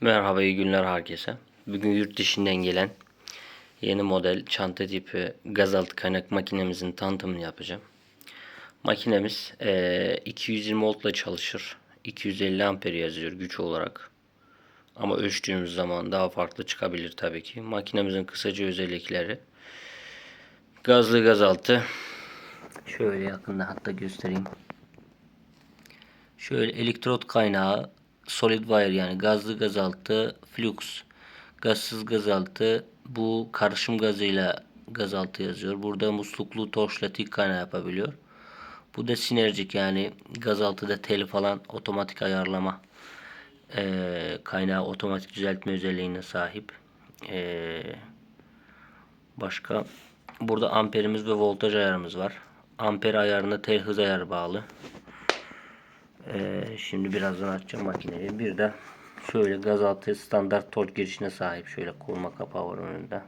Merhaba iyi günler herkese. Bugün yurt dışından gelen yeni model çanta tipi gazaltı kaynak makinemizin tanıtımını yapacağım. Makinemiz eee, 220 volt ile çalışır. 250 amper yazıyor güç olarak. Ama ölçtüğümüz zaman daha farklı çıkabilir tabii ki. Makinemizin kısaca özellikleri. Gazlı gazaltı. Şöyle yakında hatta göstereyim. Şöyle elektrot kaynağı solid wire yani gazlı gazaltı flux gazsız gazaltı bu karışım gazıyla gazaltı yazıyor. Burada musluklu torçla tik kaynağı yapabiliyor. Bu da sinerjik yani gazaltıda tel falan otomatik ayarlama eee, kaynağı otomatik düzeltme özelliğine sahip. Eee, başka burada amperimiz ve voltaj ayarımız var. Amper ayarına tel hız ayarı bağlı. Ee, şimdi birazdan açacağım makineyi. Bir de şöyle gazaltı standart torç girişine sahip. Şöyle kurma kapağı var önünde.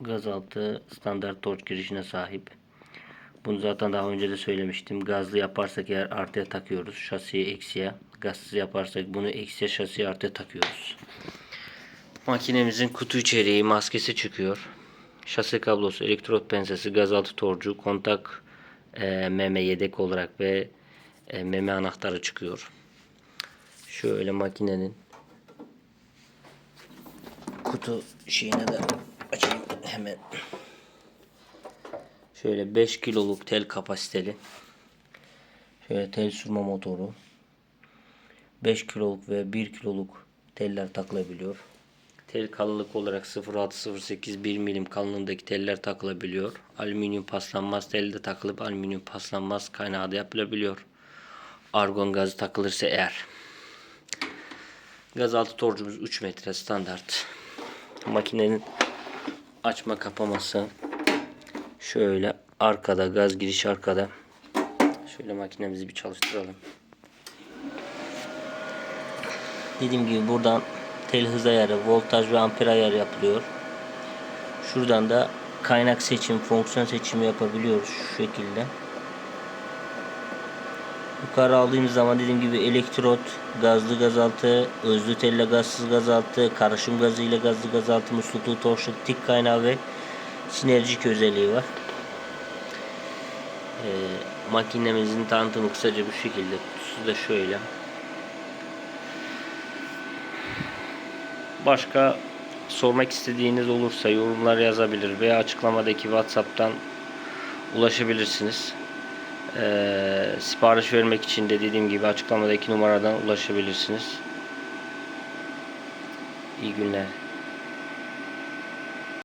Gazaltı standart torç girişine sahip. Bunu zaten daha önce de söylemiştim. Gazlı yaparsak eğer artıya takıyoruz. Şasiye eksiye. Gazsız yaparsak bunu eksiye şasiye artıya takıyoruz. Makinemizin kutu içeriği maskesi çıkıyor. Şase kablosu, elektrot pensesi, gazaltı torcu, kontak e, meme yedek olarak ve e, meme anahtarı çıkıyor. Şöyle makinenin kutu şeyine de açayım hemen. Şöyle 5 kiloluk tel kapasiteli. Şöyle tel sürme motoru. 5 kiloluk ve 1 kiloluk teller takılabiliyor. Tel kalınlık olarak 0.6-0.8 1 milim kalınlığındaki teller takılabiliyor. Alüminyum paslanmaz tel de takılıp alüminyum paslanmaz kaynağı da yapılabiliyor. Argon gazı takılırsa eğer. Gazaltı torcumuz 3 metre standart. Makinenin açma kapaması şöyle arkada gaz giriş arkada. Şöyle makinemizi bir çalıştıralım. Dediğim gibi buradan tel hız ayarı, voltaj ve amper ayarı yapılıyor. Şuradan da kaynak seçim, fonksiyon seçimi yapabiliyoruz şu şekilde. Yukarı aldığımız zaman dediğim gibi elektrot, gazlı gazaltı, özlü telle gazsız gazaltı, karışım gazı ile gazlı gazaltı, musluklu torşluk, tik kaynağı ve sinerjik özelliği var. Ee, makinemizin tanıtımı kısaca bu şekilde. Kutusu da şöyle. Başka sormak istediğiniz olursa yorumlar yazabilir veya açıklamadaki WhatsApp'tan ulaşabilirsiniz. Ee, sipariş vermek için de dediğim gibi açıklamadaki numaradan ulaşabilirsiniz. İyi günler.